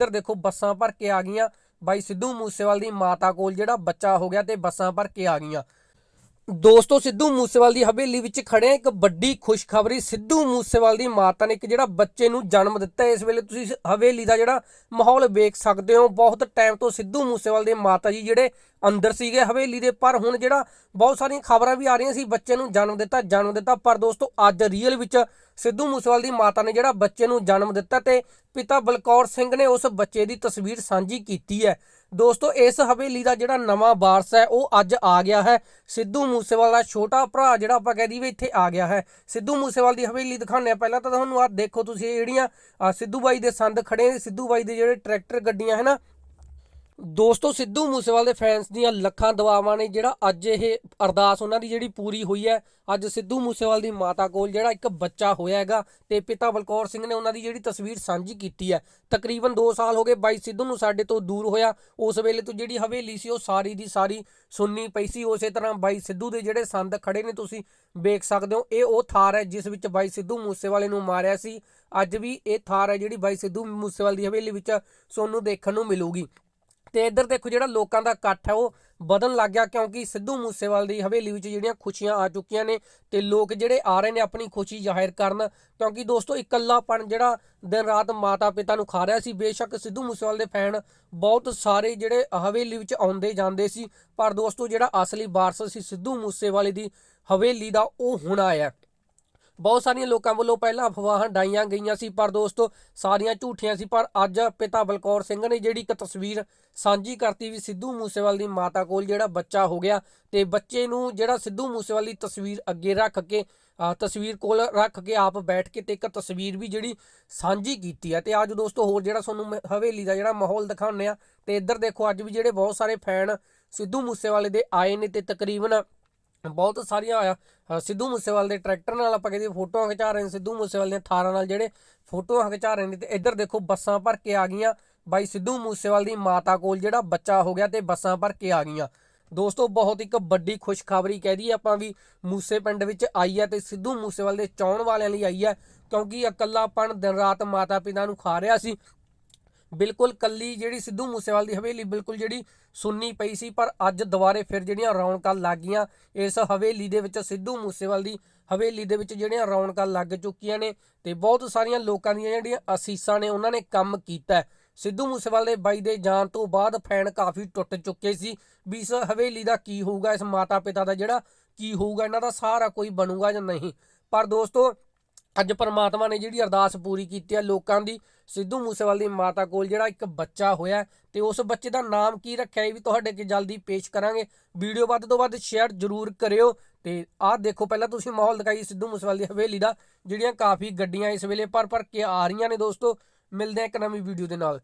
ਇੱਧਰ ਦੇਖੋ ਬੱਸਾਂ ਭਰ ਕੇ ਆ ਗਈਆਂ। ਬਾਈ ਸਿੱਧੂ ਮੂਸੇਵਾਲ ਦੀ ਮਾਤਾ ਕੋਲ ਜਿਹੜਾ ਬੱਚਾ ਹੋ ਗਿਆ ਤੇ ਬੱਸਾਂ ਭਰ ਕੇ ਆ ਗਈਆਂ। ਦੋਸਤੋ, ਸਿੱਧੂ ਮੂਸੇਵਾਲ ਦੀ ਹਵੇਲੀ ਵਿੱਚ ਖੜੇ ਇੱਕ ਵੱਡੀ ਖੁਸ਼ਖਬਰੀ, ਸਿੱਧੂ ਮੂਸੇਵਾਲ ਦੀ ਮਾਤਾ ਨੇ ਇੱਕ ਜਿਹੜਾ ਬੱਚੇ ਨੂੰ ਜਨਮ ਦਿੱਤਾ। ਇਸ ਵੇਲੇ ਤੁਸੀਂ ਹਵੇਲੀ ਦਾ ਜਿਹੜਾ ਮਾਹੌਲ ਵੇਖ ਸਕਦੇ ਹੋ। ਬਹੁਤ ਟਾਈਮ ਤੋਂ ਸਿੱਧੂ ਮੂਸੇਵਾਲ ਦੇ ਮਾਤਾ ਜੀ ਜਿਹੜੇ ਅੰਦਰ ਸੀਗੇ ਹਵੇਲੀ ਦੇ, ਪਰ ਹੁਣ ਜਿਹੜਾ ਬਹੁਤ ਸਾਰੀਆਂ ਖਬਰਾਂ ਵੀ ਆ ਰਹੀਆਂ ਸੀ। ਬੱਚੇ ਨੂੰ ਜਨਮ ਦਿੱਤਾ ਜਨਮ ਦਿੱਤਾ। ਪਰ ਦੋਸਤੋ, ਅੱਜ ਰੀਅਲ ਵਿੱਚ ਸਿੱਧੂ ਮੂਸੇਵਾਲ ਦੀ ਮਾਤਾ ਨੇ ਜਿਹੜਾ ਬੱਚੇ ਨੂੰ ਜਨਮ ਦਿੱਤਾ ਤੇ ਪਿਤਾ ਬਲਕੌਰ ਸਿੰਘ ਨੇ ਉਸ ਬੱਚੇ ਦੀ ਤਸਵੀਰ ਸਾਂਝੀ ਕੀਤੀ ਹੈ। ਦੋਸਤੋ, ਇਸ ਹਵੇਲੀ ਦਾ ਜਿਹੜਾ ਨਵਾਂ ਵਾਰਸ ਹੈ, ਉਹ ਅੱਜ ਆ ਗਿਆ ਹੈ। ਸਿੱਧੂ ਮੂਸੇਵਾਲ ਦਾ ਛੋਟਾ ਭਰਾ ਜਿਹੜਾ ਆਪਾਂ ਕਹਿ ਦਈਏ ਵੀ ਇੱਥੇ ਆ ਗਿਆ ਹੈ। ਸਿੱਧੂ ਮੂਸੇਵਾਲ ਦੀ ਹਵੇਲੀ ਦਿਖਾਉਂਦੇ ਆ ਪਹਿਲਾਂ ਤਾਂ ਤੁਹਾਨੂੰ ਆਹ ਦੇਖੋ ਤੁਸੀਂ ਜਿਹੜੀਆਂ ਸਿੱਧੂ ਬਾਈ ਦੇ ਸੰਦ ਖੜੇ ਸਿੱਧੂ ਬਾਈ ਦੇ ਜਿਹੜੇ ਟਰੈਕਟਰ ਗੱਡੀਆਂ ਹੈ ਨਾ ਦੋਸਤੋ, ਸਿੱਧੂ ਮੂਸੇਵਾਲ ਦੇ ਫੈਨਸ ਦੀਆਂ ਲੱਖਾਂ ਦੁਆਵਾਂ ਨੇ ਜਿਹੜਾ ਅੱਜ ਇਹ ਅਰਦਾਸ ਉਹਨਾਂ ਦੀ ਜਿਹੜੀ ਪੂਰੀ ਹੋਈ ਹੈ। ਅੱਜ ਸਿੱਧੂ ਮੂਸੇਵਾਲ ਦੀ ਮਾਤਾ ਕੋਲ ਜਿਹੜਾ ਇੱਕ ਬੱਚਾ ਹੋਇਆ ਹੈਗਾ ਤੇ ਪਿਤਾ ਬਲਕੌਰ ਸਿੰਘ ਨੇ ਉਹਨਾਂ ਦੀ ਜਿਹੜੀ ਤਸਵੀਰ ਸਾਂਝੀ ਕੀਤੀ ਹੈ। ਤਕਰੀਬਨ 2 ਸਾਲ ਹੋ ਗਏ ਬਾਈ ਸਿੱਧੂ ਨੂੰ ਸਾਡੇ ਤੋਂ ਦੂਰ ਹੋਇਆ। ਉਸ ਵੇਲੇ ਤੋਂ ਜਿਹੜੀ ਹਵੇਲੀ ਸੀ, ਉਹ ਸਾਰੀ ਦੀ ਸਾਰੀ ਸੁੰਨੀ ਪਈ ਸੀ। ਉਸੇ ਤਰ੍ਹਾਂ ਬਾਈ ਸਿੱਧੂ ਦੇ ਜਿਹੜੇ ਸੰਦ ਖੜੇ ਨੇ, ਤੁਸੀਂ ਵੇਖ ਸਕਦੇ ਹੋ, ਇਹ ਉਹ ਥਾਰ ਹੈ ਜਿਸ ਵਿੱਚ ਬਾਈ ਸਿੱਧੂ ਮੂਸੇਵਾਲੇ ਨੂੰ ਮਾਰਿਆ ਸੀ। ਅੱਜ ਵੀ ਇਹ ਥਾਰ ਹੈ ਜਿਹੜੀ ਬਾਈ ਸਿੱਧੂ ਮੂਸੇਵਾਲ ਦੀ ਹਵੇਲੀ ਵਿੱਚ ਸੋਨੂੰ ਦੇਖਣ ਨੂੰ ਮਿਲੂਗੀ। ਤੇ ਇੱਧਰ ਦੇਖੋ ਜਿਹੜਾ ਲੋਕਾਂ ਦਾ ਇਕੱਠ ਹੈ, ਉਹ ਵਧਣ ਲੱਗ ਗਿਆ ਕਿਉਂਕਿ ਸਿੱਧੂ ਮੂਸੇਵਾਲ ਦੀ ਹਵੇਲੀ ਵਿੱਚ ਜਿਹੜੀਆਂ ਖੁਸ਼ੀਆਂ ਆ ਚੁੱਕੀਆਂ ਨੇ ਤੇ ਲੋਕ ਜਿਹੜੇ ਆ ਰਹੇ ਨੇ ਆਪਣੀ ਖੁਸ਼ੀ ਜ਼ਾਹਿਰ ਕਰਨ ਕਿਉਂਕਿ ਦੋਸਤੋ ਇਕੱਲਾਪਣ ਜਿਹੜਾ ਦਿਨ ਰਾਤ ਮਾਤਾ ਪਿਤਾ ਨੂੰ ਖਾ ਰਿਹਾ ਸੀ, ਬੇਸ਼ੱਕ ਸਿੱਧੂ ਮੂਸੇਵਾਲ ਦੇ ਫੈਨ ਬਹੁਤ ਸਾਰੇ ਜਿਹੜੇ ਹਵੇਲੀ ਵਿੱਚ ਆਉਂਦੇ ਜਾਂਦੇ ਸੀ, ਪਰ ਦੋਸਤੋ ਜਿਹੜਾ ਅਸਲੀ ਵਾਰਸ ਸੀ ਸਿੱਧੂ ਮੂਸੇਵਾਲੇ ਦੀ ਹਵੇਲੀ ਦਾ ਉਹ ਹੁਣ ਆਇਆ। ਬਹੁਤ ਸਾਰੀਆਂ ਲੋਕਾਂ ਵੱਲੋਂ ਪਹਿਲਾਂ ਅਫਵਾਹਾਂ ਡਾਈਆਂ ਗਈਆਂ ਸੀ, ਪਰ ਦੋਸਤੋ ਸਾਰੀਆਂ ਝੂਠੀਆਂ ਸੀ, ਪਰ ਅੱਜ ਪਿਤਾ ਬਲਕੌਰ ਸਿੰਘ ਨੇ ਜਿਹੜੀ ਇੱਕ ਤਸਵੀਰ ਸਾਂਝੀ ਕਰਤੀ ਵੀ ਸਿੱਧੂ ਮੂਸੇਵਾਲ ਦੀ ਮਾਤਾ ਕੋਲ ਜਿਹੜਾ ਬੱਚਾ ਹੋ ਗਿਆ ਤੇ ਬੱਚੇ ਨੂੰ ਜਿਹੜਾ ਸਿੱਧੂ ਮੂਸੇਵਾਲ ਦੀ ਤਸਵੀਰ ਅੱਗੇ ਰੱਖ ਕੇ ਤਸਵੀਰ ਕੋਲ ਰੱਖ ਕੇ ਆਪ ਬੈਠ ਕੇ ਤੇ ਇੱਕ ਤਸਵੀਰ ਵੀ ਜਿਹੜੀ ਸਾਂਝੀ ਕੀਤੀ ਹੈ ਤੇ ਅੱਜ ਦੋਸਤੋ ਹੋਰ ਜਿਹੜਾ ਤੁਹਾਨੂੰ ਹਵੇਲੀ ਦਾ ਜਿਹੜਾ ਮਾਹੌਲ ਦਿਖਾਉਂਦੇ ਆ, ਤੇ ਇੱਧਰ ਦੇਖੋ ਅੱਜ ਵੀ ਜਿਹੜੇ ਬਹੁਤ ਸਾਰੇ ਫੈਨ ਸਿੱਧੂ ਮੂਸੇਵਾਲੇ ਦੇ ਆਏ ਨੇ ਤੇ ਤਕਰੀਬਨ ਬਹੁਤ ਸਾਰੀਆਂ ਆ ਸਿੱਧੂ ਮੂਸੇਵਾਲ ਦੇ ਟਰੈਕਟਰ ਨਾਲ ਆਪਾਂ ਕਹਿੰਦੇ ਫੋਟੋਆਂ ਖਿਚਾ ਰਹੇ ਨੇ, ਸਿੱਧੂ ਮੂਸੇਵਾਲ ਦੀਆਂ ਥਾਰਾਂ ਨਾਲ ਜਿਹੜੇ ਫੋਟੋਆਂ ਖਿਚਾ ਰਹੇ ਨੇ, ਤੇ ਇੱਧਰ ਦੇਖੋ ਬੱਸਾਂ ਭਰ ਕੇ ਆ ਗਈਆਂ। ਬਾਈ ਸਿੱਧੂ ਮੂਸੇਵਾਲ ਦੀ ਮਾਤਾ ਕੋਲ ਜਿਹੜਾ ਬੱਚਾ ਹੋ ਗਿਆ ਤੇ ਬੱਸਾਂ ਭਰ ਕੇ ਆ ਗਈਆਂ। ਦੋਸਤੋ, ਬਹੁਤ ਇੱਕ ਵੱਡੀ ਖੁਸ਼ਖਬਰੀ ਕਹਿ ਦਈਏ ਆਪਾਂ ਵੀ ਮੂਸੇ ਪਿੰਡ ਵਿੱਚ ਆਈ ਹੈ ਤੇ ਸਿੱਧੂ ਮੂਸੇਵਾਲ ਦੇ ਚਾਹਣ ਵਾਲਿਆਂ ਲਈ ਆਈ ਹੈ, ਕਿਉਂਕਿ ਇਕੱਲਾਪਣ ਦਿਨ ਰਾਤ ਮਾਤਾ ਪਿਤਾ ਨੂੰ ਖਾ ਰਿਹਾ ਸੀ। ਬਿਲਕੁਲ ਕੱਲੀ ਜਿਹੜੀ ਸਿੱਧੂ ਮੂਸੇਵਾਲ ਦੀ ਹਵੇਲੀ ਬਿਲਕੁਲ ਜਿਹੜੀ ਸੁੰਨੀ ਪਈ ਸੀ, ਪਰ ਅੱਜ ਦੁਬਾਰੇ ਫਿਰ ਜਿਹੜੀਆਂ ਰੌਣਕਾਂ ਲੱਗ ਗਈਆਂ, ਇਸ ਹਵੇਲੀ ਦੇ ਵਿੱਚ ਸਿੱਧੂ ਮੂਸੇਵਾਲ ਦੀ ਹਵੇਲੀ ਦੇ ਵਿੱਚ ਜਿਹੜੀਆਂ ਰੌਣਕਾਂ ਲੱਗ ਚੁੱਕੀਆਂ ਨੇ ਤੇ ਬਹੁਤ ਸਾਰੀਆਂ ਲੋਕਾਂ ਦੀਆਂ ਜਿਹੜੀਆਂ ਅਸੀਸਾਂ ਨੇ ਉਹਨਾਂ ਨੇ ਕੰਮ ਕੀਤਾ ਸਿੱਧੂ ਮੂਸੇਵਾਲ ਦੇ ਬਾਈ ਦੇ ਜਾਣ ਤੋਂ ਬਾਅਦ ਫੈਨ ਕਾਫੀ ਟੁੱਟ ਚੁੱਕੇ ਸੀ ਵੀ ਇਸ ਹਵੇਲੀ ਦਾ ਕੀ ਹੋਊਗਾ, ਇਸ ਮਾਤਾ ਪਿਤਾ ਦਾ ਜਿਹੜਾ ਕੀ ਹੋਊਗਾ, ਇਹਨਾਂ ਦਾ ਸਾਰਾ ਕੋਈ ਬਣੂਗਾ ਜਾਂ ਨਹੀਂ। ਪਰ ਦੋਸਤੋ ਅੱਜ ਪਰਮਾਤਮਾ ਨੇ ਜਿਹੜੀ ਅਰਦਾਸ ਪੂਰੀ ਕੀਤੀ ਹੈ ਲੋਕਾਂ ਦੀ, ਸਿੱਧੂ ਮੂਸੇਵਾਲ ਦੀ ਮਾਤਾ ਕੋਲ ਜਿਹੜਾ ਇੱਕ ਬੱਚਾ ਹੋਇਆ ਤੇ ਉਸ ਬੱਚੇ ਦਾ ਨਾਮ ਕੀ ਰੱਖਿਆ ਇਹ ਵੀ ਤੁਹਾਡੇ ਅੱਗੇ ਜਲਦੀ ਪੇਸ਼ ਕਰਾਂਗੇ। ਵੀਡੀਓ ਵੱਧ ਤੋਂ ਵੱਧ ਸ਼ੇਅਰ ਜ਼ਰੂਰ ਕਰਿਓ ਤੇ ਆਹ ਦੇਖੋ ਪਹਿਲਾਂ ਤੁਸੀਂ ਮਾਹੌਲ ਦਿਖਾਈ ਸਿੱਧੂ ਮੂਸੇਵਾਲ ਦੀ ਹਵੇਲੀ ਦਾ, ਜਿਹੜੀਆਂ ਕਾਫੀ ਗੱਡੀਆਂ ਇਸ ਵੇਲੇ ਭਰ ਭਰ ਕੇ ਆ ਰਹੀਆਂ ਨੇ ਦੋਸਤੋ। ਮਿਲਦੇ ਆ ਇੱਕ ਨਵੀਂ ਵੀਡੀਓ ਦੇ ਨਾਲ।